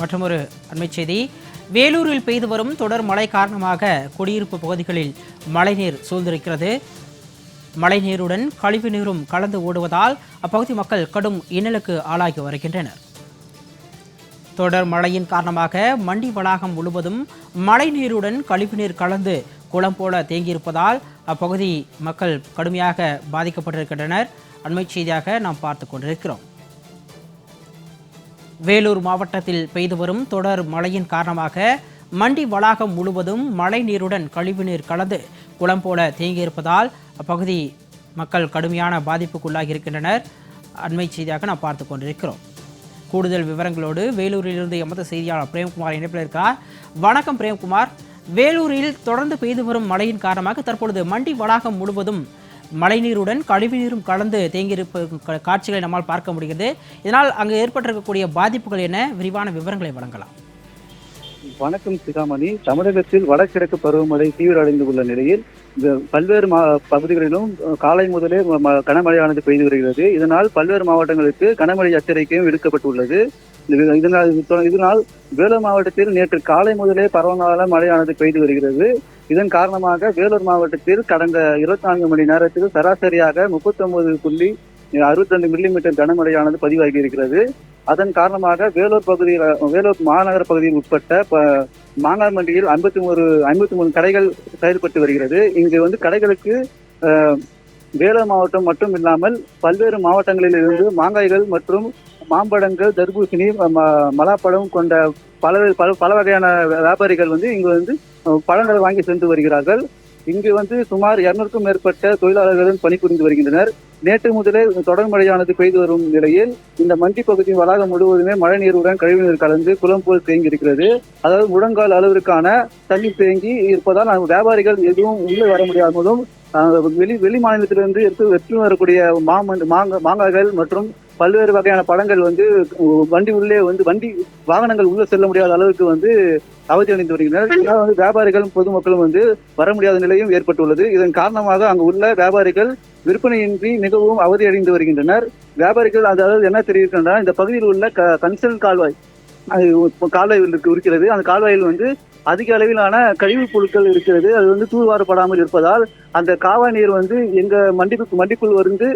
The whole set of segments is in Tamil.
மற்றொரு அண்மைச் செய்தி. வேலூரில் பெய்து வரும் தொடர் மழை காரணமாக குடியிருப்பு பகுதிகளில் மழைநீர் சூழ்ந்திருக்கிறது. மழைநீருடன் கழிவு நீரும் கலந்து ஓடுவதால் அப்பகுதி மக்கள் கடும் இன்னலுக்கு ஆளாகி வருகின்றனர். தொடர் மழையின் காரணமாக மண்டி வளாகம் முழுவதும் மழைநீருடன் கழிவுநீர் கலந்து குளம் போல தேங்கியிருப்பதால் அப்பகுதி மக்கள் கடுமையாக பாதிக்கப்பட்டிருக்கின்றனர். அண்மைச் செய்தியாக நாம் பார்த்து கொண்டிருக்கிறோம். வேலூர் மாவட்டத்தில் பெய்து வரும் தொடர் மழையின் காரணமாக மண்டி வளாகம் முழுவதும் மழை நீருடன் கழிவுநீர் கலந்து குளம் போல தேங்கியிருப்பதால் அப்பகுதி மக்கள் கடுமையான பாதிப்புக்குள்ளாகி இருக்கின்றனர் அண்மை செய்தியாக நாம் பார்த்து கொண்டிருக்கிறோம். கூடுதல் விவரங்களோடு வேலூரிலிருந்து எமது செய்தியாளர் பிரேம்குமார் இணைப்பில் இருக்கிறார் வணக்கம் பிரேம்குமார். வேலூரில் தொடர்ந்து பெய்து வரும் மழையின் காரணமாக தற்பொழுது மண்டி வளாகம் முழுவதும் மழைநீருடன் கழிவுநீரும் கலந்து தேங்கியிருப்ப காட்சிகளை நம்மால் பார்க்க முடிகிறது. இதனால் அங்கு ஏற்பட்டிருக்கக்கூடிய பாதிப்புகள் என விரிவான விவரங்களை வழங்கலாம். வணக்கம் சிகாமணி. தமிழகத்தில் வடகிழக்கு பருவமழை தீவிரமடைந்து உள்ள நிலையில் பல்வேறு மா பகுதிகளிலும் காலை முதலே ம- கனமழையானது பெய்து வருகிறது. இதனால் பல்வேறு மாவட்டங்களுக்கு கனமழை எச்சரிக்கையும் விடுக்கப்பட்டுள்ளது. இதனால் இதனால் வேலூர் மாவட்டத்தில் நேற்று காலை முதலே பரவலான மழையானது பெய்து வருகிறது. இதன் காரணமாக வேலூர் மாவட்டத்தில் கடந்த இருபத்தி நான்கு மணி நேரத்தில் சராசரியாக முப்பத்தொன்பது புள்ளி அறுபத்தி ரெண்டு மில்லிமீட்டர் கனமழையானது பதிவாகி இருக்கிறது அதன் காரணமாக வேலூர் பகுதியில் வேலூர் மாநகர பகுதியில் உட்பட்ட ப- ஐம்பத்தி மூணு ஐம்பத்தி மூணு கடைகள் செயல்பட்டு வருகிறது. இங்கு வந்து கடைகளுக்கு வேலூர் மாவட்டம் மட்டும் இல்லாமல் பல்வேறு மாவட்டங்களில் இருந்து மாங்காய்கள் மற்றும் மாம்பழங்கள் தர்பூசணி ம- மலாப்பழம் கொண்ட பல பல பல வகையான வியாபாரிகள் வந்து இங்கு வந்து பழங்களை வாங்கி சென்று வருகிறார்கள். இங்கு வந்து சுமார் இருநூறுக்கும் மேற்பட்ட தொழிலாளர்களும் பணிபுரிந்து வருகின்றனர். நேற்று முதலே தொடர் மழையானது பெய்து வரும் நிலையில் இந்த மண்டி பகுதி வளாகம் முழுவதுமே மழை நீருடன் கழிவுநீர் கலந்து குளம் போல் தேங்கி இருக்கிறது அதாவது முழங்கால் அளவிற்கான தண்ணீர் தேங்கி இருப்பதால் வியாபாரிகள் எதுவும் உள்ளே வர முடியாமலும் வெளி வெளி மாநிலத்திலிருந்து எடுத்து வெற்றி வரக்கூடிய மாமன் மாங்க மாங்காய்கள் மற்றும் பல்வேறு வகையான பழங்கள் வந்து வண்டி உள்ளே வந்து வண்டி வாகனங்கள் உள்ளே செல்ல முடியாத அளவுக்கு வந்து அவதி அடைந்து வருகின்றனர். வந்து வியாபாரிகளும் பொதுமக்களும் வந்து வர முடியாத நிலையும் ஏற்பட்டுள்ளது. இதன் காரணமாக அங்கு உள்ள வியாபாரிகள் விற்பனையின்றி மிகவும் அவதி அடைந்து வருகின்றனர். வியாபாரிகள் அதாவது என்ன தெரிவிக்கின்றனர் இந்த பகுதியில் உள்ள கன்சல் கால்வாய் கால்வாய் இருக்கு- இருக்கிறது. அந்த கால்வாயில் வந்து அதிக அளவிலான கழிவுப் பொருட்கள் இருக்கிறது. அது வந்து தூர்வாரப்படாமல் இருப்பதால் அந்த காவா நீர் வந்து எங்க மண்டிக்கு மண்டிக்குள் வந்து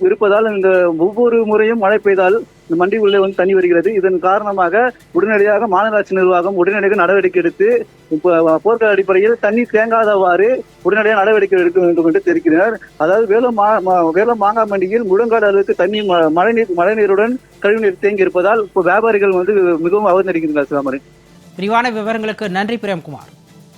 இருப்பதால் இந்த ஒவ்வொரு முறையும் மழை பெய்தால் இந்த மண்டி உள்ளே வந்து தண்ணி வருகிறது. இதன் காரணமாக உடனடியாக மாநகராட்சி நிர்வாகம் உடனடியாக நடவடிக்கை எடுத்து இப்போ போர்க்கால அடிப்படையில் தண்ணி தேங்காதவாறு உடனடியாக நடவடிக்கை எடுக்க வேண்டும் என்று தெரிவிக்கிறார். அதாவது வேலம் மா மா- வேலம் மாங்காய் மண்டியில் முழங்காடு அளவுக்கு தண்ணி ம- மழைநீர் மழைநீருடன் கழிவுநீர் தேங்கி இருப்பதால் இப்போ வியாபாரிகள் வந்து மிகவும் அவதரிக்கின்றனர் சிதாமரன் விரிவான விவரங்களுக்கு நன்றி பிரேம்குமார்.